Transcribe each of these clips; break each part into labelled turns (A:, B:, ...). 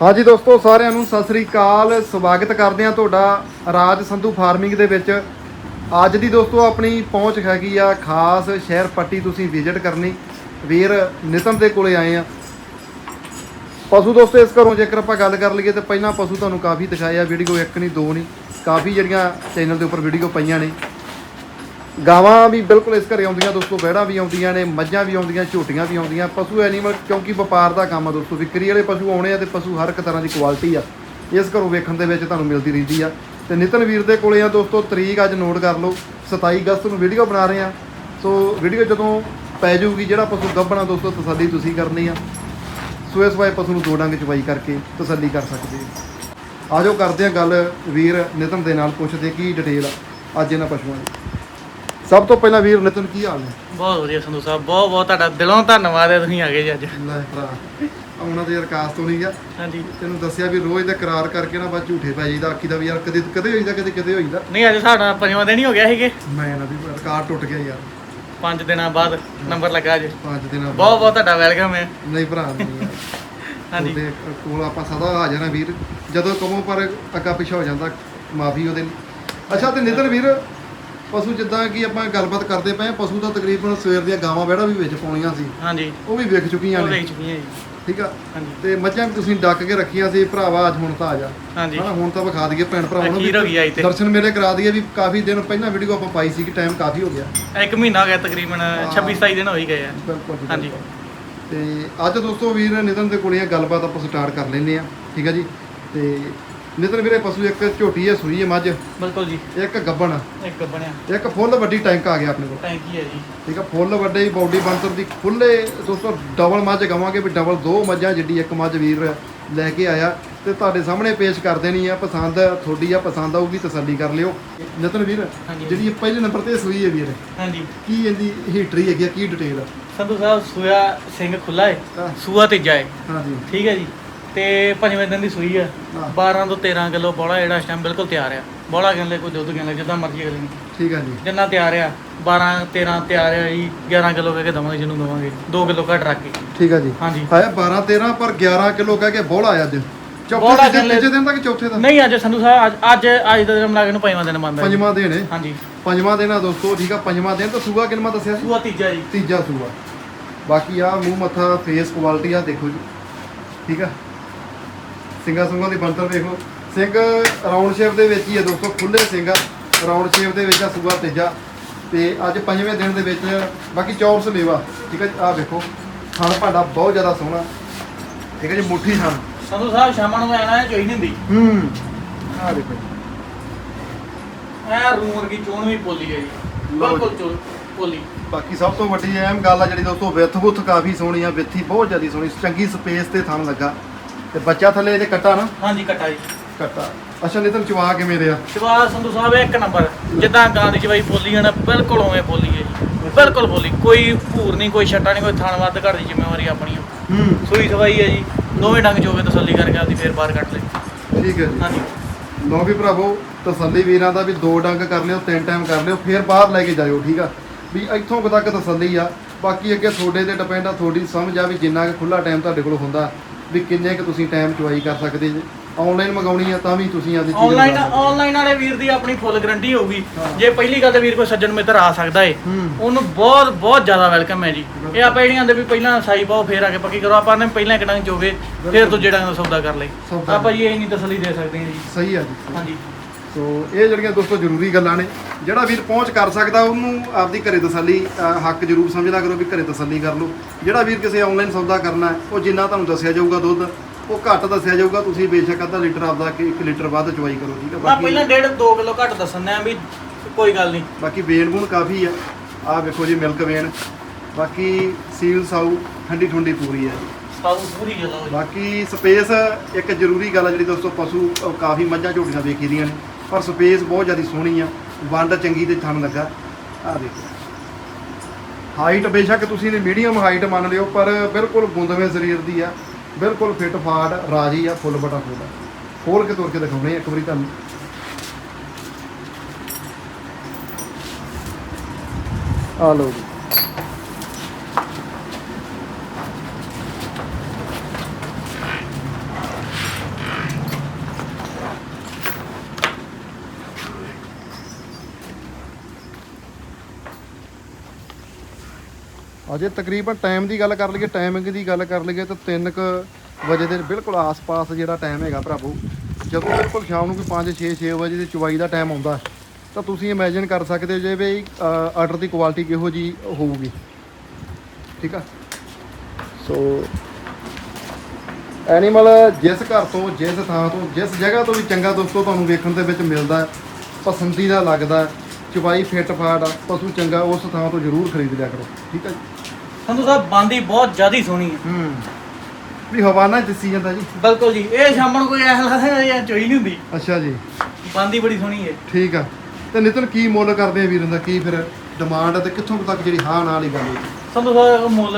A: ਹਾਂਜੀ ਦੋਸਤੋ, ਸਾਰਿਆਂ ਨੂੰ ਸਤਿ ਸ੍ਰੀ ਅਕਾਲ। ਸਵਾਗਤ ਕਰਦੇ ਹਾਂ ਤੁਹਾਡਾ ਰਾਜ ਸੰਧੂ ਫਾਰਮਿੰਗ ਦੇ ਵਿੱਚ। ਅੱਜ ਦੀ ਦੋਸਤੋ, ਆਪਣੀ ਪਹੁੰਚ ਹੈਗੀ ਆ ਖਾਸ ਸ਼ਹਿਰ ਪੱਟੀ ਤੁਸੀਂ ਵਿਜ਼ਿਟ ਕਰਨੀ। ਵੀਰ ਨਿਤਨ ਦੇ ਕੋਲੇ ਆਏ ਆ। ਪਸ਼ੂ ਦੋਸਤੋ, ਇਸ ਘਰੋਂ ਜੇਕਰ ਆਪਾਂ ਗੱਲ ਕਰ ਲਈਏ ਤਾਂ ਪਹਿਲਾਂ ਪਸ਼ੂ ਤੁਹਾਨੂੰ ਕਾਫੀ ਦਿਖਾਏ ਆ, ਵੀਡੀਓ ਇੱਕ ਨਹੀਂ, ਦੋ ਨਹੀਂ। ਕਾਫੀ ਜਿਹੜੀਆਂ ਚੈਨਲ ਦੇ ਉੱਪਰ ਵੀਡੀਓ ਪਈਆਂ ਨੇ। ਗਾਵਾਂ ਵੀ ਬਿਲਕੁਲ ਇਸ ਘਰੇ ਆਉਂਦੀਆਂ ਦੋਸਤੋ, ਬਹਿੜਾ ਵੀ ਆਉਂਦੀਆਂ ਨੇ, ਮੱਝਾਂ ਵੀ ਆਉਂਦੀਆਂ, ਝੋਟੀਆਂ ਵੀ ਆਉਂਦੀਆਂ। ਪਸ਼ੂ ਐਨੀਮਲ ਕਿਉਂਕਿ ਵਪਾਰ ਦਾ ਕੰਮ ਆ ਦੋਸਤੋ, ਵਿਕਰੀ ਵਾਲੇ ਪਸ਼ੂ ਆਉਣੇ ਆ ਤੇ ਪਸ਼ੂ ਹਰ ਇੱਕ ਤਰ੍ਹਾਂ ਦੀ ਕੁਆਲਿਟੀ ਆ। ਇਸ ਘਰੋਂ ਵੇਖਣ ਦੇ ਵਿੱਚ ਤੁਹਾਨੂੰ ਮਿਲਦੀ ਰਹਿੰਦੀ ਆ। ਤੇ ਨਿਤਨ ਵੀਰ ਦੇ ਕੋਲੇ ਆ ਦੋਸਤੋ, ਤਰੀਕ ਅੱਜ ਨੋਟ ਕਰ ਲਓ 27 ਅਗਸਤ ਨੂੰ ਵੀਡੀਓ ਬਣਾ ਰਹੇ ਆ। ਸੋ ਵੀਡੀਓ ਜਦੋਂ ਪੈ ਜਾਊਗੀ ਜਿਹੜਾ ਪਸ਼ੂ ਗੱਭਣਾ ਦੋਸਤੋ, ਤਸੱਲੀ ਤੁਸੀਂ ਕਰਨੀ ਆ। ਸੋ ਇਸ ਵਾਏ ਪਸ਼ੂ ਨੂੰ ਦੋ ਡੰਗ ਚਵਾਈ ਕਰਕੇ ਤਸੱਲੀ ਕਰ ਸਕਦੇ ਆ ਆਜੋ ਕਰਦੇ ਆ ਗੱਲ, ਵੀਰ ਨਿਤਨ ਦੇ ਨਾਲ ਪੁੱਛਦੇ ਕੀ ਡਿਟੇਲ ਆ ਅੱਜ ਇਹਨਾਂ ਪਸ਼ੂਆਂ ਦੀ। ਸਭ ਤੋਂ ਪਹਿਲਾਂ ਵੀਰ ਨਿਤਨ ਕੀ ਹਾਲ ਹੈ?
B: ਬਹੁਤ ਵਧੀਆ ਸੰਧੂ ਸਾਹਿਬ ਬਹੁਤ ਬਹੁਤ ਤੁਹਾਡਾ ਦਿਲੋਂ ਧੰਨਵਾਦ ਹੈ ਤੁਸੀਂ ਆ ਗਏ ਜੀ ਅੱਜ।
A: ਲੈ ਭਰਾ ਆਉਣਾ ਤੇ ਯਾਰ ਕਾਸ ਤੋਂ ਨਹੀਂ ਗਿਆ।
B: ਹਾਂਜੀ।
A: ਤੈਨੂੰ ਦੱਸਿਆ ਵੀ ਰੋਜ਼ ਦਾ ਕਰਾਰ ਕਰਕੇ ਨਾ ਬਸ ਝੂਠੇ ਪੈ ਜਾਈਦਾ ਆਖੀ ਦਾ ਵੀ ਯਾਰ ਕਦੇ ਕਦੇ ਹੋਈਦਾ ਕਦੇ ਕਦੇ ਹੋਈਦਾ।
B: ਨਹੀਂ ਅੱਜ ਸਾਡਾ ਪੰਜਵਾਂ ਦਿਨ ਹੀ ਹੋ ਗਿਆ ਸੀਗੇ।
A: ਮੈਂ ਨਾ ਵੀ ਰਿਕਾਰਡ ਟੁੱਟ ਗਿਆ ਯਾਰ।
B: ਪੰਜ ਦਿਨਾਂ ਬਾਅਦ ਨੰਬਰ ਲੱਗਾ ਅੱਜ।
A: ਪੰਜ ਦਿਨਾਂ ਬਾਅਦ।
B: ਬਹੁਤ ਬਹੁਤ ਤੁਹਾਡਾ ਵੈਲਕਮ ਹੈ।
A: ਨਹੀਂ ਭਰਾ ਨਹੀਂ ਯਾਰ।
B: ਹਾਂਜੀ।
A: ਤੁਹਾਡੇ ਕੋਲ ਆਪਾਂ ਸਦਾ ਹਾਜ਼ਰ ਹਾਂ ਵੀਰ। ਜਦੋਂ ਕਮੋਂ ਪਰ ਅੱਗਾ ਪਿਛਾ ਹੋ ਜਾਂਦਾ ਮਾਫੀ ਉਹਦੇ ਲਈ। ਅੱਛਾ ਤੇ ਨਿਤਨ ਵੀਰ ਪਸ਼ੂ ਜਿੱਦਾਂ ਕਿ ਆਪਾਂ ਗੱਲਬਾਤ ਕਰਦੇ ਪਏ ਹਾਂ, ਪਸ਼ੂ ਦਾ ਤਕਰੀਬਨ ਸਵੇਰ ਦੀਆਂ ਗਾਵਾਂ ਬਹਿੜਾ ਵੀ ਵਿੱਚ ਪਾਉਣੀਆਂ ਸੀ।
B: ਹਾਂਜੀ।
A: ਉਹ ਵੀ ਵਿਕ ਚੁੱਕੀਆਂ
B: ਉਹ
A: ਨੇ।
B: ਵੇਚ ਚੁੱਕੀ ਹੈ ਜੀ।
A: ਠੀਕ ਆ?
B: ਹਾਂਜੀ।
A: ਤੇ ਮੱਝਾਂ ਵੀ ਤੁਸੀਂ ਡੱਕ ਕੇ ਰੱਖੀਆਂ ਸੀ ਭਰਾਵਾ ਅੱਜ ਹੁਣ ਤਾਂ ਆ ਜਾ।
B: ਹਾਂਜੀ।
A: ਹਨਾ ਹੁਣ ਤਾਂ ਵਿਖਾ ਦਈਏ ਭੈਣ ਭਰਾਵਾਂ ਨੂੰ
B: ਅਖੀਰ ਹੋ ਗਈ ਅੱਜ ਤੇ।
A: ਦਰਸ਼ਨ ਮੇਲੇ ਕਰਾ ਦਈਏ ਵੀ ਕਾਫੀ ਦਿਨ ਪਹਿਲਾਂ ਵੀਡੀਓ ਆਪਾਂ ਪਾਈ ਸੀ ਕਿ ਟਾਈਮ ਕਾਫੀ ਹੋ ਗਿਆ।
B: ਇੱਕ ਮਹੀਨਾ ਹੋ ਗਿਆ ਤਕਰੀਬਨ 26 27 ਦਿਨ ਹੋ ਹੀ ਗਏ ਆ।
A: ਬਿਲਕੁਲ ਜੀ,
B: ਹਾਂਜੀ।
A: ਬਿਲਕੁਲ। ਤੇ ਅੱਜ ਦੋਸਤੋ ਵੀਰ ਨਿਤਨ ਦੇ ਕੋਲੇ ਇਹ ਗੱਲਬਾਤ ਆਪਾਂ ਸਟਾਰਟ ਕਰ ਲੈਂਦੇ ਆ ਠੀਕ ਆ ਜੀ? ਤੇ ਨਿਤਨ ਵੀਰੇ ਪਸ਼ੂ ਇੱਕ ਝੋਟੀ ਹੈ ਸੂਈ ਹੈ ਮੱਝ।
B: ਬਿਲਕੁਲ ਜੀ।
A: ਇੱਕ ਗੱਬਣ।
B: ਇੱਕ ਬਣਿਆ
A: ਇੱਕ ਫੁੱਲ ਵੱਡੀ ਟੈਂਕ ਆ ਗਿਆ ਆਪਣੇ ਕੋਲ।
B: ਟੈਂਕੀ ਹੈ ਜੀ।
A: ਠੀਕ ਆ ਫੁੱਲ ਵੱਡੇ ਬਾਡੀ ਬੰਤਰ ਦੀ ਖੁੱਲੇ ਦੋਸਤੋ ਡਬਲ ਮੱਝ ਗਵਾਂਗੇ ਵੀ ਡਬਲ ਦੋ ਮੱਝਾਂ ਜਿੱਡੀ ਇੱਕ ਮੱਝ ਵੀਰ ਲੈ ਕੇ ਆਇਆ। ਤੇ ਤੁਹਾਡੇ ਸਾਹਮਣੇ ਪੇਸ਼ ਕਰ ਦੇਣੀ ਆ ਪਸੰਦ ਤੁਹਾਡੀ ਆ ਪਸੰਦ ਆਊਗੀ ਤਸੱਲੀ ਕਰ ਲਿਓ। ਨਿਤਨ ਵੀਰ
B: ਹਾਂਜੀ।
A: ਜਿਹੜੀ ਪਹਿਲੇ ਨੰਬਰ ਤੇ ਸੂਈ ਹੈ ਵੀਰ।
B: ਹਾਂਜੀ।
A: ਕੀ ਇਹਦੀ ਹੀਟਰੀ ਹੈਗੀ ਆ ਕੀ ਡਿਟੇਲ ਆ?
B: ਸੰਧੂ ਸਾਹਿਬ ਸੂਆ ਸਿੰਘ ਖੁੱਲਾ ਹੈ
A: ਹਾਂ।
B: ਸੂਆ ਤੀਜਾ ਹੈ
A: ਹਾਂਜੀ।
B: ਠੀਕ ਹੈ ਜੀ। ਤੇ ਪੰਜਵੇਂ ਦਿਨ ਦੀ ਸੂਈ ਹਾਂ। 12 ਤੋਂ 13 ਕਿਲੋ ਬੋਲਾ ਜਿਹੜਾ ਇਸ ਟਾਈਮ ਬਿਲਕੁਲ ਤਿਆਰ ਆ। ਬੋਲਾ ਕਹਿੰਦੇ ਕੋਈ ਦੁੱਧ ਕਹਿੰਦੇ ਜਿੱਦਾਂ ਮਰਜ਼ੀ ਅਗਲੇ ਨੂੰ
A: ਠੀਕ ਆ ਜੀ।
B: ਜਿੰਨਾ ਤਿਆਰ ਆ 12 13 ਤਿਆਰ ਆ ਜੀ 11 ਕਿਲੋ ਕਹਿ ਕੇ ਦਵਾਂਗੇ ਜਿਹਨੂੰ ਦਵਾਂਗੇ। 2 ਕਿਲੋ ਘੱਟ ਰੱਖ ਕੇ।
A: ਠੀਕ ਆ ਜੀ।
B: ਹਾਂਜੀ।
A: ਆਇਆ 12 13 ਪਰ 11 ਕਿਲੋ ਕਹਿ ਕੇ ਬੋਲਾ ਅੱਜ। ਚੌਥੇ
B: ਬੋਹਲਾ
A: ਤੀਜੇ ਦਿਨ ਤੱਕ ਚੌਥੇ ਦਾ
B: ਨਹੀਂ ਅੱਜ ਸੰਧੂ ਸਾਹਿਬ ਅੱਜ ਅੱਜ ਦਾ ਦਿਨ ਮਿਲਾ ਕੇ ਨੂੰ ਪੰਜਵਾਂ ਦਿਨ ਮੰਨਦਾ।
A: ਪੰਜਵਾਂ ਦਿਨ ਹੈ।
B: ਹਾਂਜੀ।
A: ਪੰਜਵਾਂ ਦਿਨ ਆ ਦੋਸਤੋ ਠੀਕ ਆ ਪੰਜਵਾਂ ਦਿਨ ਤਾਂ ਸੂਆ ਕਿੰਨਾ ਦੱਸਿਆ ਸੀ?
B: ਸੂਆ ਤੀਜਾ ਜੀ।
A: ਤੀਜਾ ਸੂਆ। ਬਾਕੀ ਆ ਮੂੰਹ ਮੱਥਾ ਫੇਸ ਕੁਆਲਿਟੀ ਆ ਦੇਖੋ ਜੀ। ਠੀਕ ਆ? ਸਿੰਘਾ ਸਿੰਘਾਂ ਦੀ ਬੰਤਰ ਦੇਖੋ ਸਿੰਘ ਰਾਉਂਡ ਸ਼ੇਪ ਦੇ ਵਿੱਚ ਹੀ ਆ ਦੋਸਤੋ ਖੁੱਲੇ ਸਿੰਘ ਰਾਉਂਡ ਸ਼ੇਪ ਦੇ ਵਿੱਚ ਆ ਸੂਆ ਤੀਜਾ। ਤੇ ਅੱਜ ਪੰਜਵੇਂ ਦਿਨ ਦੇ ਵਿੱਚ ਬਾਕੀ ਚੌਰਸ ਲੇਵਾ ਠੀਕ ਜੀ? ਆ ਦੇਖੋ ਥਣ ਭਾਂਡਾ ਬਹੁਤ ਜ਼ਿਆਦਾ ਸੋਹਣਾ। ਠੀਕ ਹੈ ਜੀ ਮੁੱਠੀ ਥਣ।
B: ਸੰਧੂ ਸਾਹਿਬ ਸ਼ਾਮਾਂ ਨੂੰ ਆਣਾ ਹੈ ਚੋਈ ਨਹੀਂ ਹੁੰਦੀ?
A: ਹੂੰ। ਆ ਦੇਖੋ
B: ਐ ਰੂਮ ਵਰਗੀ ਚੋਣ ਵੀ ਪੋਲੀ ਹੈ ਜੀ। ਬਿਲਕੁਲ ਚੋਣ ਪੋਲੀ।
A: ਬਾਕੀ ਸਭ ਤੋਂ ਵੱਡੀ ਅਹਿਮ ਗੱਲ ਆ ਜਿਹੜੀ ਦੋਸਤੋ ਵਿੱਥ ਬੁੱਥ ਕਾਫੀ ਸੋਹਣੀ ਆ। ਵਿੱਥੀ ਬਹੁਤ ਜ਼ਿਆਦਾ ਸੋਹਣੀ। ਚੰਗੀ ਸਪੇਸ ਤੇ ਥਣ ਲੱਗਾ। ਤੇ ਬੱਚਾ ਥੱਲੇ ਇਹਦੇ ਕੱਟਾ ਨਾ?
B: ਹਾਂਜੀ ਕੱਟਾ ਜੀ।
A: ਕੱਟਾ। ਅੱਛਾ ਨਿਤਨ ਚਵਾ ਕੇ ਮੇਰੇ ਆ?
B: ਸ਼ਿਵਾਜ ਸੰਧੂ ਸਾਹਿਬ ਇੱਕ ਨੰਬਰ। ਜਿੱਦਾਂ ਗਾਂ ਦੀ ਚਵਾਈ ਬੋਲੀ ਹੈ ਨਾ ਬਿਲਕੁਲ ਉਵੇਂ ਬੋਲੀ ਹੈ ਜੀ। ਬਿਲਕੁਲ ਬੋਲੀ। ਕੋਈ ਭੂਰ ਨਹੀਂ ਕੋਈ ਛੱਟਾ ਨਹੀਂ ਕੋਈ ਥਣ ਵੱਧ ਦੀ ਜ਼ਿੰਮੇਵਾਰੀ ਆਪਣੀ।
A: ਹੂੰ।
B: ਸੂਈ ਸਵਾਈ ਹੈ ਜੀ। ਦੋਵੇਂ ਡੰਗ ਚੋਵੇ ਤਸੱਲੀ ਕਰਕੇ ਆਪਦੀ ਫੇਰ ਬਾਹਰ ਕੱਢ ਲੈ
A: ਠੀਕ ਹੈ ਜੀ।
B: ਹਾਂਜੀ।
A: ਲੋ ਵੀ ਭਰਾਵੋ ਤਸੱਲੀ ਵੀਰਾਂ ਦਾ ਵੀ ਦੋ ਡੰਗ ਕਰ ਲਿਓ ਤਿੰਨ ਟਾਈਮ ਕਰ ਲਿਓ ਫਿਰ ਬਾਹਰ ਲੈ ਕੇ ਜਾਇਓ ਠੀਕ ਆ? ਵੀ ਇੱਥੋਂ ਕੁ ਤੱਕ ਤਸੱਲੀ ਆ। ਬਾਕੀ ਅੱਗੇ ਤੁਹਾਡੇ ਤੇ ਡਿਪੈਂਡ ਆ ਤੁਹਾਡੀ ਸਮਝ ਆ ਵੀ ਜਿੰਨਾ ਕੁ ਖੁੱਲਾ ਟਾਈਮ ਤੁਹਾਡੇ ਕੋਲ ਹੁੰਦਾ ਵੀ ਕਿੰਨੇ ਕੁ ਤੁਸੀਂ ਟਾਈਮ ਚੁਆਈ ਕਰ ਸਕਦੇ ਜੇ? ਆਨਲਾਈਨ ਮੰਗਾਉਣੀ ਆ ਤਾਂ ਵੀ ਤੁਸੀਂ ਆਪਦੀ ਚੀਜ਼
B: ਆਨਲਾਈਨ
A: ਸਕਦੇ।
B: ਆਨਲਾਈਨ ਵਾਲੇ ਵੀਰ ਦੀ ਆਪਣੀ ਫੁੱਲ ਗਾਰੰਟੀ ਹੋਊਗੀ। ਜੇ ਪਹਿਲੀ ਗੱਲ ਤੇ ਵੀਰ ਕੋਈ ਸੱਜਣ ਮਿੱਤਰ ਆ ਸਕਦਾ ਏ ਉਹਨੂੰ ਬਹੁਤ ਬਹੁਤ ਜ਼ਿਆਦਾ ਵੈਲਕਮ ਹੈ ਜੀ। ਇਹ ਆਪਾਂ ਜਿਹੜੀਆਂ ਦੇ ਵੀ ਪਹਿਲਾਂ ਸਾਈ ਪਾਓ ਫੇਰ ਆ ਕੇ ਪੱਕੀ ਕਰੋ। ਆਪਾਂ ਨੇ ਪਹਿਲਾਂ ਇੱਕ ਡੰਗ ਚੋਵੇ ਫਿਰ ਦੂਜੇ ਡੰਗ ਦਾ ਸੌਦਾ ਕਰ ਲਈ
A: ਸੌਦਾ
B: ਆਪਾਂ ਜੀ ਇਹ ਨਹੀਂ ਤਸੱਲੀ ਦੇ ਸਕਦੇ ਹਾਂ ਜੀ।
A: ਸਹੀ ਆ ਜੀ।
B: ਹਾਂਜੀ।
A: ਸੋ ਇਹ ਜਿਹੜੀਆਂ ਦੋਸਤੋ ਜ਼ਰੂਰੀ ਗੱਲਾਂ ਨੇ ਜਿਹੜਾ ਵੀਰ ਪਹੁੰਚ ਕਰ ਸਕਦਾ ਉਹਨੂੰ ਆਪਦੀ ਘਰੇ ਤਸੱਲੀ ਹੱਕ ਜ਼ਰੂਰ ਸਮਝਦਾ ਕਰੋ ਵੀ ਘਰੇ ਤਸੱਲੀ ਕਰ ਲਓ। ਜਿਹੜਾ ਵੀਰ ਕਿਸੇ ਆਨਲਾਈਨ ਸੌਦਾ ਕਰਨਾ ਹੈ ਉਹ ਜਿੰਨਾ ਤੁਹਾਨੂੰ ਦੱਸਿਆ ਜਾਊਗਾ ਦੁੱਧ ਉਹ ਘੱਟ ਦੱਸਿਆ ਜਾਊਗਾ ਤੁਸੀਂ ਬੇਸ਼ੱਕ ਅੱਧਾ ਲੀਟਰ ਆਪਦਾ ਕਿ 1 ਲੀਟਰ ਵੱਧ ਚਵਾਈ ਕਰੋ ਠੀਕ ਹੈ?
B: ਮੈਂ ਪਹਿਲਾਂ ਡੇਢ 2 ਕਿਲੋ ਘੱਟ ਦੱਸਣਾ ਆ ਵੀ ਕੋਈ ਗੱਲ ਨਹੀਂ।
A: ਬਾਕੀ ਵੇਨ ਬੂਨ ਕਾਫੀ ਆ। ਆਹ ਵੇਖੋ ਜੀ ਮਿਲਕ ਵੇਨ ਬਾਕੀ ਸੀਲ ਸਾਊ ਠੰਡੀ ਠੰਡੀ ਪੂਰੀ ਹੈ
B: ਸਾਊ ਪੂਰੀ
A: ਬਾਕੀ ਸਪੇਸ ਇੱਕ ਜ਼ਰੂਰੀ ਗੱਲ ਆ ਜਿਹੜੀ ਦੋਸਤੋ ਪਸ਼ੂ ਕਾਫੀ ਮੱਝਾਂ ਝੋਟੀਆਂ ਵੇਖੀ ਦੀਆਂ ਨੇ। ਪਰ ਸਪੇਸ ਬਹੁਤ ਜ਼ਿਆਦਾ ਸੋਹਣੀ ਆ। ਵੰਡ ਚੰਗੀ ਤੇ ਥਣ ਲੱਗਾ। ਆ ਦੇਖੋ। ਹਾਈਟ ਬੇਸ਼ੱਕ ਤੁਸੀਂ ਨੇ ਮੀਡੀਅਮ ਹਾਈਟ ਮੰਨ ਲਿਓ, ਪਰ ਬਿਲਕੁਲ ਗੁੰਦਵੇਂ ਸਰੀਰ ਦੀ ਆ। ਬਿਲਕੁਲ ਫਿੱਟ ਫਾੜ ਰਾਜੀ ਆ, ਫੁੱਲ ਬਟਾ ਫੁੱਲ। ਆ ਖੋਲ ਕੇ ਤੁਰ ਕੇ ਦਿਖਾਉਣੇ ਇੱਕ ਵਾਰੀ ਤੁਹਾਨੂੰ। ਆ ਲਓ ਜੀ। ਅਜੇ ਤਕਰੀਬਨ ਟਾਈਮ ਦੀ ਗੱਲ ਕਰ ਲਈਏ ਟਾਈਮਿੰਗ ਦੀ ਗੱਲ ਕਰ ਲਈਏ ਤਾਂ 3 ਕੁ ਵਜੇ ਦੇ ਬਿਲਕੁਲ ਆਸ-ਪਾਸ ਜਿਹੜਾ ਟਾਈਮ ਹੈਗਾ ਭਰਾਵੋ, ਜਦੋਂ ਬਿਲਕੁਲ ਸ਼ਾਮ ਨੂੰ ਕੋਈ 5 6 6 ਵਜੇ ਦੀ ਚਵਾਈ ਦਾ ਟਾਈਮ ਆਉਂਦਾ, ਤਾਂ ਤੁਸੀਂ ਇਮੇਜਿਨ ਕਰ ਸਕਦੇ ਹੋ ਜੇ ਵੀ ਆਰਡਰ ਦੀ ਕੁਆਲਿਟੀ ਕਿਹੋ ਜੀ ਹੋਊਗੀ। ਠੀਕ ਆ? ਸੋ ਐਨੀਮਲ ਜਿਸ ਘਰ ਤੋਂ, ਜਿਸ ਥਾਂ ਤੋਂ, ਜਿਸ ਜਗ੍ਹਾ ਤੋਂ ਵੀ ਚੰਗਾ ਦੋਸਤੋ ਤੁਹਾਨੂੰ ਵੇਖਣ ਦੇ ਵਿੱਚ ਮਿਲਦਾ, ਪਸੰਦੀਦਾ ਲੱਗਦਾ ਚਵਾਈ ਫਿੱਟ ਫਾਟ ਪਸ਼ੂ ਚੰਗਾ ਉਸ ਥਾਂ ਤੋਂ ਜ਼ਰੂਰ ਖਰੀਦ ਲਿਆ ਕਰੋ। ਠੀਕ ਹੈ ਜੀ?
B: ਸੰਧੂ ਸਾਹਿਬ ਬਾਂਦੀ ਬਹੁਤ ਜ਼ਿਆਦੀ ਸੋਹਣੀ ਹੈ।
A: ਹੂੰ। ਵੀ ਹਵਾਨਾ ਦਿਸੀ ਜਾਂਦਾ ਜੀ।
B: ਬਿਲਕੁਲ ਜੀ ਇਹ ਸ਼ਾਮ ਨੂੰ ਕੋਈ ਐ ਲੱਗਦਾ ਇਹ ਚੋਈ ਨਹੀਂ ਹੁੰਦੀ।
A: ਅੱਛਾ ਜੀ।
B: ਬਾਂਦੀ ਬੜੀ ਸੋਹਣੀ ਹੈ।
A: ਠੀਕ ਆ। ਤੇ ਨਿਤਨ ਕੀ ਮੁੱਲ ਕਰਦੇ ਆ ਵੀਰਾਂ ਦਾ? ਕੀ ਫਿਰ ਡਿਮਾਂਡ ਆ ਤੇ ਕਿੱਥੋਂ ਤੱਕ ਜਿਹੜੀ ਹਾਂ ਨਾਲ ਹੀ ਗੱਲ
B: ਸੰਧੂ ਸਾਹਿਬ ਮੁੱਲ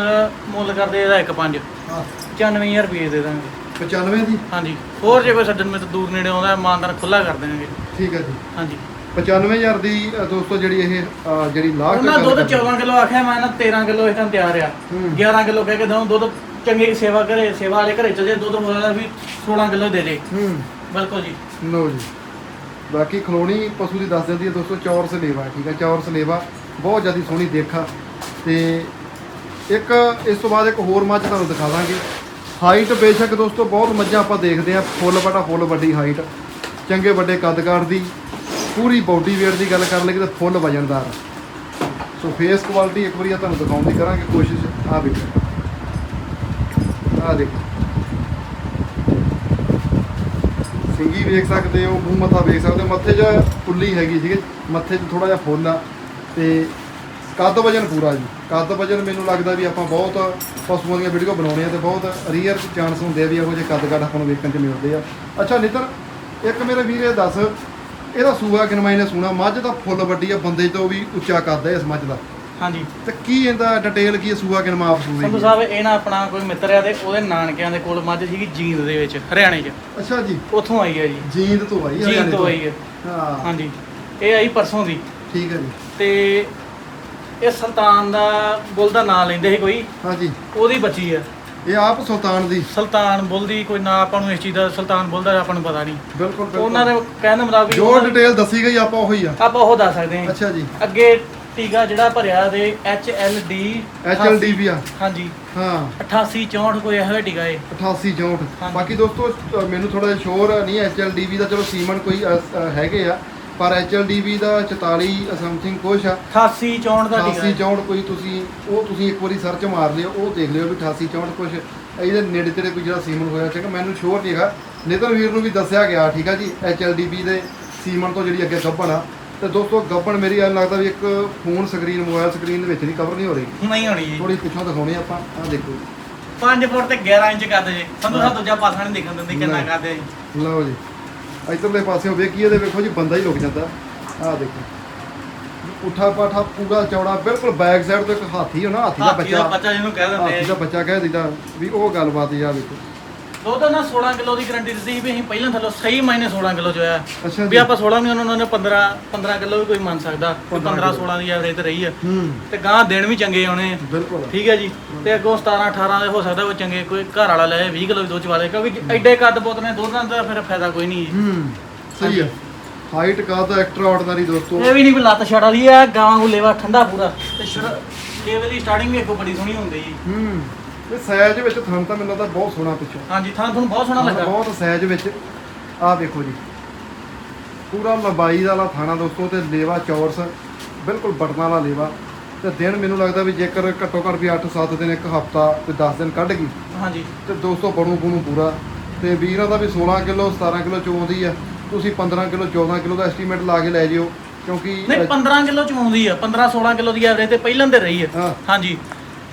B: ਮੁੱਲ ਕਰਦੇ ਇਹਦਾ 1.5
A: ਹਾਂ।
B: 95000 ਰੁਪਏ ਦੇ ਦਾਂਗੇ।
A: 95 ਦੀ?
B: ਹਾਂਜੀ। ਹੋਰ ਜੇ ਕੋਈ ਸੱਜਣ ਮੇਰੇ ਤੋਂ ਦੂਰ ਨੇੜੇ ਆਉਂਦਾ ਮਾਨਦਾਰ ਖੁੱਲਾ ਕਰ ਦੇਣਗੇ।
A: ਠੀਕ ਆ ਜੀ।
B: ਹਾਂਜੀ।
A: 95000 ਦੀ ਅ, ਦੋਸਤੋ ਜਿਹੜੀ ਇਹ ਅ, ਜਿਹੜੀ ਲਾਗ
B: ਉਹਨਾਂ ਦੁੱਧ 14 ਕਿਲੋ ਆਖਿਆ ਮੈਂ ਨਾ 13 ਕਿਲੋ ਇਹ ਕੰਮ ਤਿਆਰ ਆ।
A: ਹੂੰ।
B: 11 ਕਿਲੋ ਕਹਿ ਕੇ ਦਊਂ ਦੁੱਧ ਚੰਗੀ ਸੇਵਾ ਕਰੇ ਸੇਵਾ ਵਾਲੇ ਘਰੇ ਚਲੇ ਦੁੱਧ ਹੋਇਆ ਵੀ 16 ਕਿਲੋ ਦੇ ਦੇ।
A: ਹੂੰ।
B: ਬਿਲਕੁਲ ਜੀ।
A: ਲੋ ਜੀ। ਬਾਕੀ ਖਲੋਣੀ ਪਸ਼ੂ ਦੀ ਦੱਸ ਦਿੰਦੀ ਹੈ ਦੋਸਤੋ ਚੌਰ ਸਲੇਵਾ ਠੀਕ ਹੈ ਚੌਰ ਸਲੇਵਾ ਬਹੁਤ ਜ਼ਿਆਦਾ ਸੋਹਣੀ ਦੇਖਾ। ਤੇ ਇੱਕ ਇਸ ਤੋਂ ਬਾਅਦ ਇੱਕ ਹੋਰ ਮੱਝ ਤੁਹਾਨੂੰ ਦਿਖਾ ਦਾਂਗੇ। ਹਾਈਟ ਬੇਸ਼ੱਕ ਦੋਸਤੋ ਬਹੁਤ ਮੱਝਾਂ ਆਪਾਂ ਦੇਖਦੇ ਆ ਫੁੱਲ ਬਟਾ ਫੁੱਲ ਵੱਡੀ ਹਾਈਟ ਚੰਗੇ ਵੱਡੇ ਕੱਦ ਕਾਠ ਦੀ। ਪੂਰੀ ਬਾਡੀ ਵੇਟ ਦੀ ਗੱਲ ਕਰ ਲਈਏ ਤਾਂ ਫੁੱਲ ਵਜਨਦਾਰ। ਸੋ ਫੇਸ ਕੁਆਲਿਟੀ ਇੱਕ ਵਾਰੀ ਆ, ਤੁਹਾਨੂੰ ਦਿਖਾਉਣ ਦੀ ਕਰਾਂਗੇ ਕੋਸ਼ਿਸ਼। ਆ ਵੇਖੋ ਆ ਦੇਖੋ। ਸਿੰਗੀ ਵੇਖ ਸਕਦੇ ਹੋ, ਮੂੰਹ ਮੱਥਾ ਵੇਖ ਸਕਦੇ ਹੋ। ਮੱਥੇ 'ਚ ਪੁੱਲੀ ਹੈਗੀ, ਠੀਕ ਹੈ ਮੱਥੇ 'ਚ ਥੋੜਾ ਜਿਹਾ ਫੁੱਲ ਆ। ਤੇ ਕੱਦ ਵਜਨ ਪੂਰਾ ਜੀ। ਕੱਦ ਵਜਨ ਮੈਨੂੰ ਲੱਗਦਾ ਵੀ ਆਪਾਂ ਬਹੁਤ ਪਸ਼ੂਆਂ ਦੀਆਂ ਵੀਡੀਓ ਬਣਾਉਣੇ ਆ ਤੇ ਬਹੁਤ ਰੀਅਰ ਚਾਂਸ ਹੁੰਦੇ ਆ ਵੀ ਇਹੋ ਜਿਹੇ ਕੱਦ ਕੱਦ ਆਪਾਂ ਨੂੰ ਵੇਖਣ 'ਚ ਮਿਲਦੇ ਆ। ਅੱਛਾ, ਨਿਤਰ, ਇੱਕ ਮੇਰੇ ਵੀਰ ਇਹ ਦੱਸ। ਇਹਦਾ ਸੂਆ ਕਿਨਮਾਈ ਨੇ ਸੁਣਾ ਮੱਝ ਦਾ ਫੁੱਲ ਵੱਡੀ ਆ ਬੰਦੇ ਤੋਂ ਵੀ ਉੱਚਾ ਹੈ ਇਸ ਮੱਝ ਦਾ।
B: ਹਾਂਜੀ।
A: ਤੇ ਕੀ ਇਹਦਾ ਡਿਟੇਲ ਕੀ ਹੈ ਸੂਆ ਕਿਨਮਾ ਆਪ
B: ਸੰਧੂ
A: ਸੂਈ
B: ਸਾਹਿਬ ਇਹ ਨਾ ਆਪਣਾ ਕੋਈ ਮਿੱਤਰ ਆ ਤੇ ਉਹਦੇ ਨਾਨਕਿਆਂ ਦੇ ਕੋਲ ਮੱਝ ਸੀਗੀ ਜੀਂਦ ਦੇ ਵਿੱਚ ਹਰਿਆਣੇ 'ਚ।
A: ਅੱਛਾ ਜੀ।
B: ਉੱਥੋਂ ਆਈ ਹੈ ਜੀ।
A: ਜੀਂਦ ਤੋਂ ਆਈ ਹਰਿਆਣੇ
B: ਜੀਂਦ ਤੋਂ ਆਈ ਹੈ
A: ਹਾਂ।
B: ਹਾਂਜੀ। ਇਹ ਆਈ ਪਰਸੋਂ ਦੀ।
A: ਠੀਕ ਹੈ ਜੀ।
B: ਤੇ ਇਹ ਸੁਲਤਾਨ ਦਾ ਬੁੱਲ ਦਾ ਨਾਂ ਲੈਂਦੇ ਸੀ ਕੋਈ।
A: ਹਾਂਜੀ।
B: ਉਹਦੀ ਬੱਚੀ ਆ।
A: ਇਹ ਆਪ ਸੁਲਤਾਨ ਦੀ।
B: ਸੁਲਤਾਨ ਬੁੱਲ ਦੀ ਕੋਈ ਨਾਂ ਆਪਾਂ ਨੂੰ ਇਸ ਚੀਜ਼ ਦਾ ਸੁਲਤਾਨ ਬੁੱਲ ਦਾ ਆਪਾਂ ਨੂੰ ਪਤਾ ਨਹੀਂ।
A: ਬਿਲਕੁਲ
B: ਉਹਨਾਂ ਦੇ ਕਹਿਣ ਮੁਤਾਬਿਕ
A: ਜੋ
B: ਉਹਨਾਂ ਦੀ-
A: ਡਿਟੇਲ ਦੱਸੀ ਗਈ ਆਪਾਂ ਉਹੀ ਆ।
B: ਆਪਾਂ ਉਹ ਦੱਸ ਸਕਦੇ ਹਾਂ
A: ਅੱਛਾ ਜੀ।
B: ਅੱਗੇ ਟੀਕਾ ਜਿਹੜਾ ਭਰਿਆ ਦੇ ਐਚ ਐਲ ਡੀ
A: HLD ਵੀ ਆ।
B: ਹਾਂਜੀ।
A: ਹਾਂ।
B: 88 64 ਕੋਈ ਇਹੋ ਜਿਹਾ ਟੀਕਾ ਏ।
A: 88 64
B: ਹਾਂਜੀ।
A: ਬਾਕੀ ਦੋਸਤੋ ਅ, ਮੈਨੂੰ ਥੋੜਾ ਜਿਹਾ ਸ਼ੋਰ ਨਹੀਂ ਐਚਐਲਡੀਵੀ ਦਾ ਚਲੋ ਸੀਮਨ ਕੋਈ ਅ, ਅ, ਹੈਗੇ ਆ। ਪਰ ਐਚਐਲਡੀਵੀ ਦਾ 44 ਸਮਥਿੰਗ ਕੁਛ ਆ।
B: 88 64 ਦਾ ਟੀਕਾ
A: 88
B: ਏ।
A: 64 ਕੋਈ ਤੁਸੀਂ ਉਹ ਤੁਸੀਂ ਇੱਕ ਵਾਰੀ ਸਰਚ ਮਾਰ ਲਿਓ ਉਹ ਦੇਖ ਲਿਓ ਵੀ 88 64 ਕੁਛ। ਇਹਦੇ ਨੇੜੇ ਤੇੜੇ ਕੋਈ ਜਿਹੜਾ ਸੀਮਨ ਹੋਇਆ ਚੰਗਾ ਮੈਨੂੰ ਸ਼ੋਰ ਨਹੀਂ ਹੈਗਾ। ਨਿਤਨ ਵੀਰ ਨੂੰ ਵੀ ਦੱਸਿਆ ਗਿਆ ਠੀਕ ਆ ਜੀ ਐਚਐਲਡੀਵੀ ਦੇ ਸੀਮਨ ਤੋਂ ਜਿਹੜੀ ਅੱਗੇ ਗੱਬਣ ਆ। ਤੇ ਦੋਸਤੋ ਗੱਬਣ ਮੇਰੀ ਐਂ ਲੱਗਦਾ ਵੀ ਇੱਕ ਫੋਨ ਸਕਰੀਨ ਮੋਬਾਈਲ ਸਕਰੀਨ ਦੇ ਵਿੱਚ ਨਹੀਂ ਕਵਰ ਨਹੀਂ ਹੋ ਰਹੀ।
B: ਨਹੀਂ ਹੋਣੀ ਜੀ।
A: ਥੋੜੀ ਪਿੱਛੋਂ ਦਿਖਾਉਣੀ ਆਪਾਂ ਆਹ ਦੇਖੋ।
B: 5 ਫੁੱਟ ਤੇ 11 ਇੰਚ ਕਰਦੇ ਜੇ। ਸੰਧੂ ਸਾਹਿਬ ਦੂਜਾ ਪਾਸਾ ਨਹੀਂ ਦੇਖਣ ਦਿੰਦੇ ਕਿੰਨਾ। ਕਰਦੇ ਜੀ।
A: ਲਓ ਜੀ। ਇਧਰਲੇ ਪਾਸਿਓਂ ਵੇਖੀਏ ਤੇ ਵੇਖੋ ਜੀ ਬੰਦਾ ਹੀ ਲੁਕ ਜਾਂਦਾ। ਆਹ ਦੇਖੋ। ਉਠਾ ਪਾਠਾ ਪੂਰਾ ਚੌੜਾ ਬਿਲਕੁਲ ਬੈਕ ਸਾਈਡ ਤੋਂ ਇੱਕ ਹਾਥੀ ਹੋਣਾ ਹਾਥੀ ਦਾ
B: ਹਾਥੀ ਦਾ
A: ਬੱਚਾ।
B: ਬੱਚਾ ਜਿਹਨੂੰ ਕਹਿ ਦਿੰਦੇ
A: ਹਾਥੀ ਦਾ ਬੱਚਾ ਕਹਿ ਦਿੰਦਾ ਵੀ ਉਹ ਗੱਲਬਾਤ ਹੀ ਆ ਵੇਖੋ
B: ਦੁੱਧ ਨਾ 16 ਕਿਲੋ ਦੀ ਗਾਰੰਟੀ ਦਿੱਤੀ ਸੀ ਵੀ ਅਸੀਂ ਪਹਿਲਾਂ ਥੱਲੋਂ ਸਹੀ ਮਾਇਨੇ 16 ਕਿਲੋ ਹੋਇਆ
A: ਅੱਛਾ
B: ਵੀ
A: ਜੀ।
B: ਆਪਾਂ 16 ਨਹੀਂ ਉਹਨਾਂ ਨੇ 15 15 ਕਿਲੋ ਵੀ ਕੋਈ ਮੰਨ ਸਕਦਾ
A: 15
B: 15 16 ਦੀ ਐਵਰੇਜ ਤੇ ਰਹੀ ਆ।
A: ਹੂੰ।
B: ਤੇ ਗਾਂ ਦਿਨ ਵੀ ਚੰਗੇ ਆਉਣੇ ਆ।
A: ਬਿਲਕੁਲ।
B: ਠੀਕ ਹੈ ਜੀ। ਤੇ ਅੱਗੋਂ 17 18 ਦੇ ਹੋ ਸਕਦਾ ਕੋਈ ਚੰਗੇ ਕੋਈ ਘਰ ਵਾਲਾ ਲੈ 20 ਕਿਲੋ ਦੁੱਧ ਵਾਲੇ ਕਿਉਂਕਿ ਐਡੇ ਕੱਦ ਪੁੱਤ ਨੇ ਦੁੱਧ ਦਾ ਫਿਰ ਫਾਇਦਾ ਕੋਈ ਨਹੀਂ ਜੀ।
A: ਹੂੰ। ਸਹੀ ਆ। ਹਾਈਟ ਕਾਦ ਐਕਸਟਰਾ ਆਰਡੀਨਰੀ ਦੋਸਤੋ।
B: ਇਹ ਵੀ ਨਹੀਂ ਵੀ ਲੱਤ ਛੜ ਵਾਲੀ ਆ ਗਾਂ ਨੂੰ ਲੇਵਾ ਠੰਡਾ ਪੂਰਾ। ਤੇ ਸ਼ੁਰ- ਲੇਵੇ ਦੀ ਸਟਾਰਟਿੰਗ ਵੀ ਅੱਗੋਂ ਬੜੀ ਸੋਹਣੀ ਹੁੰਦੀ ਜੀ।
A: ਹੂੰ। ਇਹ ਸਾਈਜ਼ ਵਿੱਚ ਥਣ ਤਾਂ ਮੈਨੂੰ ਲੱਗਦਾ ਬਹੁਤ ਸੋਹਣਾ ਪਿੱਛੋਂ।
B: ਹਾਂਜੀ ਥਾਂ ਤੁਹਾਨੂੰ ਬਹੁਤ ਸੋਹਣਾ ਲੱਗਾ।
A: ਬਹੁਤ ਸਾਈਜ਼ ਵਿੱਚ। ਆਹ ਵੇਖੋ ਜੀ। ਪੂਰਾ ਲੰਬਾਈ ਵਾਲਾ ਥਾਣਾ ਦੋਸਤੋ ਤੇ ਲੇਵਾ ਚੌਰਸ ਬਿਲਕੁਲ ਬਟਨਾਂ ਵਾਲਾ ਲੇਵਾ। ਤੇ ਦਿਨ ਮੈਨੂੰ ਲੱਗਦਾ ਵੀ ਜੇਕਰ ਘੱਟੋ ਘੱਟ ਵੀ 8-7 ਦਿਨ ਇੱਕ ਹਫਤਾ ਤੇ 10 ਦਿਨ ਕੱਢ ਗਈ
B: ਹਾਂਜੀ।
A: ਤੇ ਦੋਸਤੋ ਬਣੂ ਬਣੂ ਪੂਰਾ। ਤੇ ਵੀਰਾਂ ਦਾ ਵੀ 16 ਕਿਲੋ 17 ਕਿਲੋ ਚੋਂਦੀ ਆ। ਤੁਸੀਂ 15 ਕਿਲੋ 14 ਕਿਲੋ ਦਾ ਐਸਟੀਮੇਟ ਲਾ ਕੇ ਲੈ ਜਿਓ ਕਿਉਂਕਿ
B: ਨਹੀਂ 15 ਕਿਲੋ ਚ ਆਉਂਦੀ ਆ। 15 16 ਕਿਲੋ ਦੀ ਐਵਰੇਜ ਤੇ ਪਹਿਲਾਂ ਤੇ ਰਹੀ ਆ।
A: ਹਾਂ।
B: ਹਾਂਜੀ।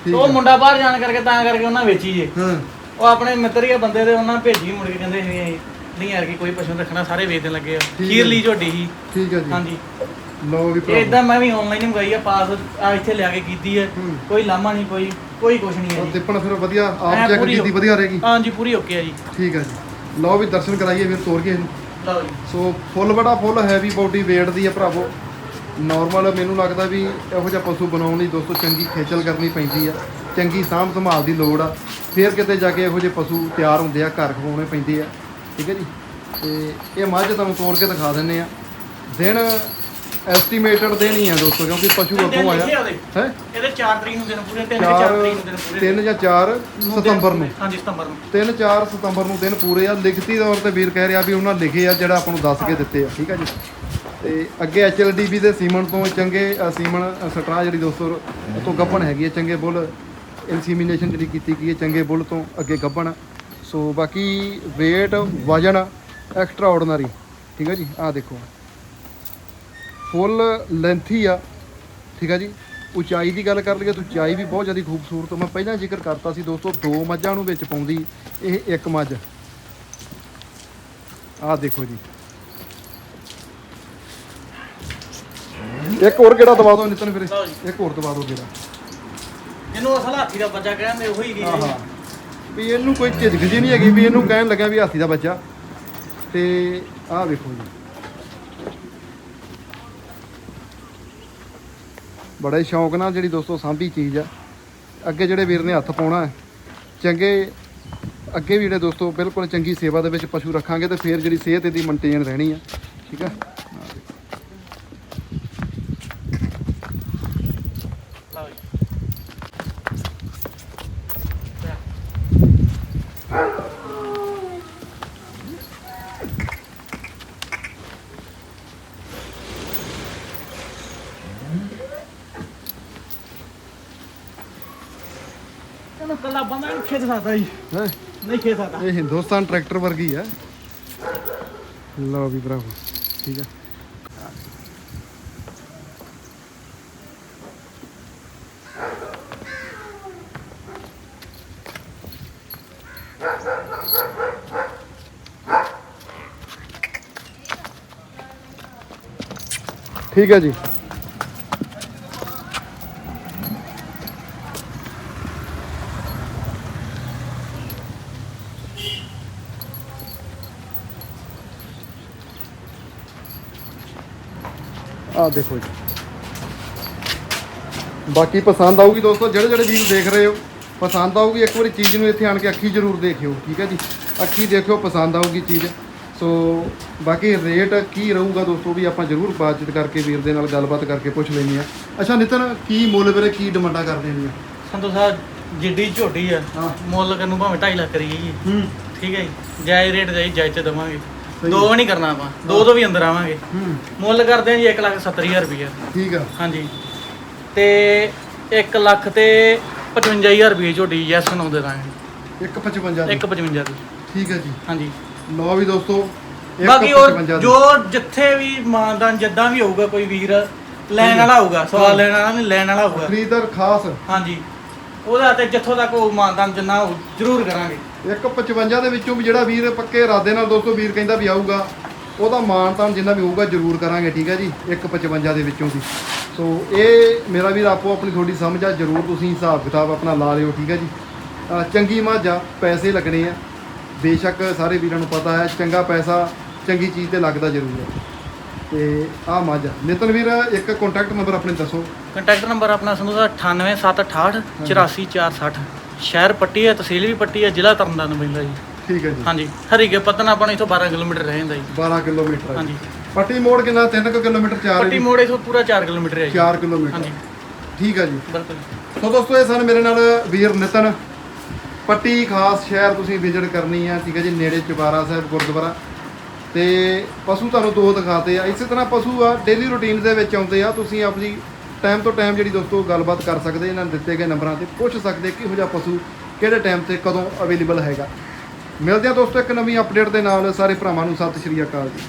A: ਠੀਕ
B: ਉਹ। ਮੁੰਡਾ ਬਾਹਰ ਜਾਣ ਕਰਕੇ ਤਾਂ ਕਰਕੇ ਉਹਨਾਂ ਵੇਚੀ ਜੇ।
A: ਹਾਂ।
B: ਉਹ ਆਪਣੇ ਮਿੱਤਰ ਹੀ ਆ ਬੰਦੇ ਦੇ ਉਹਨਾਂ ਭੇਜੀ ਮੁੜ ਕੇ ਕਹਿੰਦੇ ਸੀ ਨਹੀਂ ਯਾਰ ਕਿ ਕੋਈ ਪਸ਼ੂ ਰੱਖਣਾ ਸਾਰੇ ਵੇਚਣ ਲੱਗੇ ਆ।
A: ਠੀਕ ਹੈ।
B: ਝੋਡੀ ਸੀ।
A: ਠੀਕ ਹੈ ਜੀ।
B: ਹਾਂਜੀ।
A: ਲਓ ਵੀ
B: ਇਹ
A: ਭਰਾ
B: ਇਦਾਂ ਮੈਂ ਵੀ ਆਨਲਾਈਨ ਹੀ ਮੰਗਾਈ ਆ ਪਾਸ ਆ ਇੱਥੇ ਲਿਆ ਕੇ ਕੀਤੀ ਹੈ
A: ਹੂੰ।
B: ਕੋਈ ਲਾਮਾ ਨਹੀਂ ਕੋਈ ਕੋਈ ਕੁਛ ਨਹੀਂ ਹੈ ਜੀ।
A: ਤਿੱਪਣ ਫਿਰ ਵਧੀਆ
B: ਐਂ
A: ਆਪ ਚੈੱਕ
B: ਪੂਰੀ
A: ਕੀਤੀ ਵਧੀਆ ਰਹੇਗੀ।
B: ਹਾਂਜੀ ਪੂਰੀ ਓਕੇ ਆ ਜੀ।
A: ਠੀਕ ਹੈ ਜੀ। ਲਓ ਵੀ ਦਰਸ਼ਨ ਕਰਾਈਏ ਫਿਰ ਤੋਰ ਕੇ ਇਹਨੂੰ।
B: ਲਓ ਜੀ।
A: ਸੋ ਫੁੱਲ ਬੜਾ ਫੁੱਲ ਹੈਵੀ ਬਾਡੀ weight ਦੀ ਆ ਭਰਾਵੋ। ਨਾਰਮਲ ਮੈਨੂੰ ਲੱਗਦਾ ਵੀ ਇਹੋ ਜਿਹਾ ਪਸ਼ੂ ਬਣਾਉਣ ਲਈ ਦੋਸਤੋ ਚੰਗੀ ਖੇਚਲ ਕਰਨੀ ਪੈਂਦੀ ਆ ਚੰਗੀ ਸਾਂਭ ਸੰਭਾਲ ਦੀ ਲੋੜ ਆ। ਫਿਰ ਕਿਤੇ ਜਾ ਕੇ ਇਹੋ ਜਿਹੇ ਪਸ਼ੂ ਤਿਆਰ ਹੁੰਦੇ ਆ ਘਰ ਖਵਾਉਣੇ ਪੈਂਦੇ ਆ। ਠੀਕ ਹੈ ਜੀ? ਤੇ ਇਹ ਮੱਝ ਤੁਹਾਨੂੰ ਤੋੜ ਕੇ ਦਿਖਾ ਦਿੰਨੇ ਆ। ਦਿਨ ਐਸਟੀਮੇਟਡ ਦੇ ਨਹੀਂ ਆ ਦੋਸਤੋ ਕਿਉਂਕਿ ਪਸ਼ੂ
B: ਲਿਖੇ
A: ਆਇਆ। ਹੈ?
B: ਇਹਦੇ 4 ਤਰੀਕ ਨੂੰ ਦਿਨ ਪੂਰੇ 3
A: ਚਾਰ
B: 4 ਤਰੀਕ ਨੂੰ ਦਿਨ ਪੂਰੇ।
A: 3 ਜਾਂ 4 ਸਤੰਬਰ ਨੂੰ।
B: ਹਾਂਜੀ ਸਤੰਬਰ ਨੂੰ।
A: 3 4 ਸਤੰਬਰ ਨੂੰ ਦਿਨ ਪੂਰੇ ਆ। ਲਿਖਤੀ ਤੌਰ ਤੇ ਵੀਰ ਕਹਿ ਰਿਹਾ ਵੀ ਉਹਨਾਂ ਲਿਖੇ ਆ ਜਿਹੜਾ ਆਪਾਂ ਨੂੰ ਦੱਸ ਕੇ ਦਿੱਤੇ ਆ। ਠੀਕ ਆ ਜੀ? ਤੇ ਅੱਗੇ ਐਚਐਲਡੀਬੀ ਦੇ ਸੀਮਨ ਤੋਂ ਚੰਗੇ ਅ, ਸੀਮਨ ਅ, ਸਟਰਾ ਜਿਹੜੀ ਦੋਸਤੋ ਤੋਂ ਗੱਬਣ ਹੈਗੀ ਹੈ ਚੰਗੇ ਬੁੱਲ। ਇਨਸੀਮੀਨੇਸ਼ਨ ਜਿਹੜੀ ਕੀਤੀ ਗਈ ਹੈ ਚੰਗੇ ਬੁੱਲ ਤੋਂ ਅੱਗੇ ਗੱਬਣ ਸੋ ਬਾਕੀ weight ਵਜਨ ਐਕਸਟਰਾ ਆਰਡੀਨਰੀ ਠੀਕ ਹੈ ਜੀ ਆਹ ਦੇਖੋ। ਫੁੱਲ ਲੈਂਥੀ ਆ। ਠੀਕ ਆ ਜੀ ਉਚਾਈ ਦੀ ਗੱਲ ਕਰ ਲਈਏ ਤਾਂ ਉਚਾਈ ਵੀ ਬਹੁਤ ਜ਼ਿਆਦਾ ਖੂਬਸੂਰਤ ਮੈਂ ਪਹਿਲਾਂ ਜ਼ਿਕਰ ਕਰਤਾ ਸੀ ਦੋਸਤੋ ਦੋ ਮੱਝਾਂ ਨੂੰ ਵਿੱਚ ਪਾਉਂਦੀ ਇਹ ਇੱਕ ਮੱਝ। ਆਹ ਦੇਖੋ ਜੀ। ਇੱਕ ਹੋਰ ਕਿਹੜਾ ਦਵਾ ਦੋ ਨਿਤਨ
B: ਲਓ ਜੀ।
A: ਇੱਕ ਹੋਰ ਦਵਾ ਦੋ ਕਿਹੜਾ?
B: ਜਿਹਨੂੰ ਅਸਲ ਹਾਥੀ ਦਾ ਬੱਚਾ ਕਹਿੰਦੇ ਉਹੀ ਗਈ
A: ਆਹਾ। ਵੀ ਇਹਨੂੰ ਕੋਈ ਝਿਜਕ ਜੀ ਨਹੀਂ ਹੈਗੀ ਵੀ ਇਹਨੂੰ ਕਹਿਣ ਲੱਗਾ ਵੀ ਹਾਥੀ ਦਾ ਬੱਚਾ। ਤੇ ਆਹ ਵੇਖੋ ਜੀ। ਬੜੇ ਸ਼ੌਂਕ ਨਾਲ ਜਿਹੜੀ ਦੋਸਤੋ ਸਾਂਭੀ ਚੀਜ਼ ਆ। ਅੱਗੇ ਜਿਹੜੇ ਵੀਰ ਨੇ ਹੱਥ ਪਾਉਣਾ ਹੈ ਚੰਗੇ ਅੱਗੇ ਵੀ ਜਿਹੜੇ ਦੋਸਤੋ ਬਿਲਕੁਲ ਚੰਗੀ ਸੇਵਾ ਦੇ ਵਿੱਚ ਪਸ਼ੂ ਰੱਖਾਂਗੇ ਤੇ ਫਿਰ ਜਿਹੜੀ ਸਿਹਤ ਇਹਦੀ ਮੇਨਟੇਨ ਰਹਿਣੀ ਆ। ਠੀਕ ਆ
B: ਲਓ ਜੀ ਇਹਨੂੰ ਕੱਲਾ ਬੰਦਾ ਨਹੀਂ ਖੇਡ ਸਕਦਾ ਜੀ
A: ਹੈ
B: ਨਹੀਂ ਖੇਡ ਸਕਦਾ
A: ਇਹ ਹਿੰਦੁਸਤਾਨ ਟਰੈਕਟਰ ਵਰਗੀ ਆ ਲਓ ਵੀ ਭਰਾਵੋ ਠੀਕ ਆ ਠੀਕ ਹੈ ਜੀ ਆਹ ਦੇਖੋ ਜੀ। ਬਾਕੀ ਪਸੰਦ ਆਊਗੀ ਦੋਸਤੋ ਜਿਹੜੇ ਜਿਹੜੇ ਵੀਰ ਦੇਖ ਰਹੇ ਹੋ ਪਸੰਦ ਆਊਗੀ ਇੱਕ ਵਾਰੀ ਚੀਜ਼ ਨੂੰ ਇੱਥੇ ਆਣ ਕੇ ਅੱਖੀ ਜ਼ਰੂਰ ਦੇਖਿਓ ਠੀਕ ਹੈ ਜੀ? ਅੱਖੀ ਦੇਖਿਓ ਪਸੰਦ ਆਊਗੀ ਚੀਜ਼। ਸੋ ਬਾਕੀ ਰੇਟ ਕੀ ਰਹੂਗਾ ਦੋਸਤੋ ਵੀ ਆਪਾਂ ਜ਼ਰੂਰ ਬਾਤਚੀਤ ਕਰਕੇ ਵੀਰ ਦੇ ਨਾਲ ਗੱਲਬਾਤ ਕਰਕੇ ਪੁੱਛ ਲੈਣੀ ਆ ਅੱਛਾ ਨਿਤਨ ਕੀ ਮੁੱਲ ਵੀਰੇ ਕੀ ਡਿਮਾਂਡਾਂ ਕਰਦੇ ਨੇ?
B: ਸੰਤੋ ਸਾਹਿਬ ਜਿੱਡੀ ਝੋਟੀ ਆ। ਮੁੱਲ ਕਰਨ ਨੂੰ ਭਾਵੇਂ 2.5 ਲੱਖ ਜੀ
A: ਹੂੰ।
B: ਠੀਕ ਹੈ ਜੀ? ਜਾਇਜ਼ ਰੇਟ ਜਾਈ ਜਾਇਜ਼ ਤੇ ਦਵਾਂਗੇ। ਦੋ ਵੀ ਨਹੀਂ ਕਰਨਾ ਆਪਾਂ ਦੋ ਤੋਂ ਵੀ ਅੰਦਰ ਆਵਾਂਗੇ।
A: ਹੂੰ।
B: ਮੁੱਲ ਕਰਦੇ ਆ ਜੀ 1 ਲੱਖ 70000 ਰੁਪਏ
A: ਠੀਕ ਆ।
B: ਹਾਂਜੀ। ਤੇ 1 ਲੱਖ ਤੇ 55000 ਰੁਪਏ ਝੋਟੀ ਯੈਸ ਨੂੰ ਦੇ ਦਾਂਗੇ।
A: 155 ਦੀ।
B: 155 ਦੀ।
A: ਠੀਕ ਹੈ ਜੀ।
B: ਹਾਂਜੀ।
A: ਲਓ ਵੀ ਦੋਸਤੋ ਇੱਕ
B: ਬਾਕੀ
A: 55
B: ਉਹ
A: ਦੀ।
B: ਜੋ ਜਿੱਥੇ ਵੀ ਮਾਨਦਾਨ ਜਿੱਦਾਂ ਵੀ ਹੋਊਗਾ ਕੋਈ ਵੀਰ ਲੈਣ ਵਾਲਾ ਹੋਊਗਾ ਸਵਾਲ ਲੈਣ ਵਾਲਾ ਨਹੀਂ ਲੈਣ ਵਾਲਾ ਹੋਊਗਾ।
A: ਖਰੀਦਦਾਰ ਖਾਸ।
B: ਹਾਂਜੀ। ਉਹਦਾ ਤੇ ਜਿੱਥੋਂ ਤੱਕ ਉਹ ਮਾਨਦਾਨ ਜਿੰਨਾ ਉਹ ਜ਼ਰੂਰ ਕਰਾਂਗੇ।
A: 155 ਦੇ ਵਿੱਚੋਂ ਵੀ ਜਿਹੜਾ ਵੀਰ ਪੱਕੇ ਇਰਾਦੇ ਨਾਲ ਦੋਸਤੋ ਵੀਰ ਕਹਿੰਦਾ ਵੀ ਆਊਗਾ, ਉਹਦਾ ਮਾਣ ਤਾਣ ਜਿੰਨਾ ਵੀ ਹੋਊਗਾ ਜ਼ਰੂਰ ਕਰਾਂਗੇ, ਠੀਕ ਹੈ ਜੀ? 155 ਦੇ ਵਿੱਚੋਂ ਵੀ ਸੋ ਇਹ ਮੇਰਾ ਵੀਰ ਆਪੋ ਆਪਣੀ ਤੁਹਾਡੀ ਸਮਝ ਆ, ਜ਼ਰੂਰ ਤੁਸੀਂ ਹਿਸਾਬ ਕਿਤਾਬ ਆਪਣਾ ਲਾ ਲਿਓ, ਠੀਕ ਹੈ ਜੀ? ਚੰਗੀ ਮਾਝਾ ਪੈਸੇ ਲੱਗਣੇ ਆ। ਬੇਸ਼ੱਕ ਸਾਰੇ ਵੀਰਾਂ ਨੂੰ ਪਤਾ ਹੈ, ਚੰਗਾ ਪੈਸਾ ਚੰਗੀ ਚੀਜ਼ ਤੇ ਲੱਗਦਾ ਜ਼ਰੂਰ ਹੈ। ਤੇ ਆਹ ਮਾਝਾ ਨਿਤਨ ਵੀਰ, ਇੱਕ ਕੰਟੈਕਟ ਨੰਬਰ ਆਪਣੇ ਦੱਸੋ।
B: ਕੰਟੈਕਟ ਨੰਬਰ ਆਪਣਾ ਸੰਧੂ ਦਾ 98768 84460 ਸ਼ਹਿਰ ਪੱਟੀ ਹੈ ਤਹਿਸੀਲ ਵੀ ਪੱਟੀ ਹੈ ਜ਼ਿਲ੍ਹਾ ਤਰਨਤਾਰਨ ਪੈਂਦਾ ਜੀ।
A: ਠੀਕ ਹੈ ਜੀ।
B: ਹਾਂਜੀ ਹਰੀਕੇ ਪਤਨਾ ਆਪਣਾ ਇਥੋਂ 12 ਕਿਲੋਮੀਟਰ ਰਹਿ ਜਾਂਦਾ ਜੀ।
A: 12 ਕਿਲੋਮੀਟਰ
B: ਹਾਂਜੀ।
A: ਪੱਟੀ ਮੋੜ ਕਿੰਨਾ? 3 ਕਿਲੋਮੀਟਰ 4
B: ਪੱਟੀ ਮੋੜ ਇਥੋਂ ਪੂਰਾ 4 ਕਿਲੋਮੀਟਰ ਹੈ ਜੀ।
A: 4 ਕਿਲੋਮੀਟਰ।
B: ਹਾਂਜੀ।
A: ਠੀਕ ਹੈ ਜੀ।
B: ਬਿਲਕੁਲ।
A: ਸੋ ਦੋਸਤੋ ਇਹ ਸਨ ਮੇਰੇ ਨਾਲ ਵੀਰ ਨਿਤਨ। ਪੱਟੀ ਖਾਸ ਸ਼ਹਿਰ ਤੁਸੀਂ ਵਿਜ਼ਿਟ ਕਰਨੀ ਹੈ ਠੀਕ ਹੈ ਜੀ ਨੇੜੇ ਚੁਬਾਰਾ ਸਾਹਿਬ ਗੁਰਦੁਆਰਾ। ਤੇ ਪਸ਼ੂ ਤੁਹਾਨੂੰ ਦੋ ਦਿਖਾਤੇ ਆ। ਇਸੇ ਤਰ੍ਹਾਂ ਪਸ਼ੂ ਆ ਡੇਲੀ ਰੂਟੀਨ ਦੇ ਵਿੱਚ ਆਉਂਦੇ ਆ। ਤੁਸੀਂ ਆਪਣੀ ਟਾਈਮ ਤੋਂ ਟਾਈਮ ਜਿਹੜੀ ਦੋਸਤੋ ਗੱਲਬਾਤ ਕਰ ਸਕਦੇ, ਇਹਨਾਂ ਦਿੱਤੇ ਗਏ ਨੰਬਰਾਂ ਤੇ ਪੁੱਛ ਸਕਦੇ ਕਿਹੋ ਜਿਹਾ ਪਸ਼ੂ ਕਿਹੜੇ ਟਾਈਮ ਤੇ ਕਦੋਂ ਅਵੇਲੇਬਲ ਹੈਗਾ। ਮਿਲਦੇ ਆ ਦੋਸਤੋ ਇੱਕ ਨਵੀਂ ਅਪਡੇਟ ਦੇ ਨਾਲ, ਸਾਰੇ ਭਰਾਵਾਂ ਨੂੰ ਸਤਿ ਸ਼੍ਰੀ ਅਕਾਲ ਜੀ।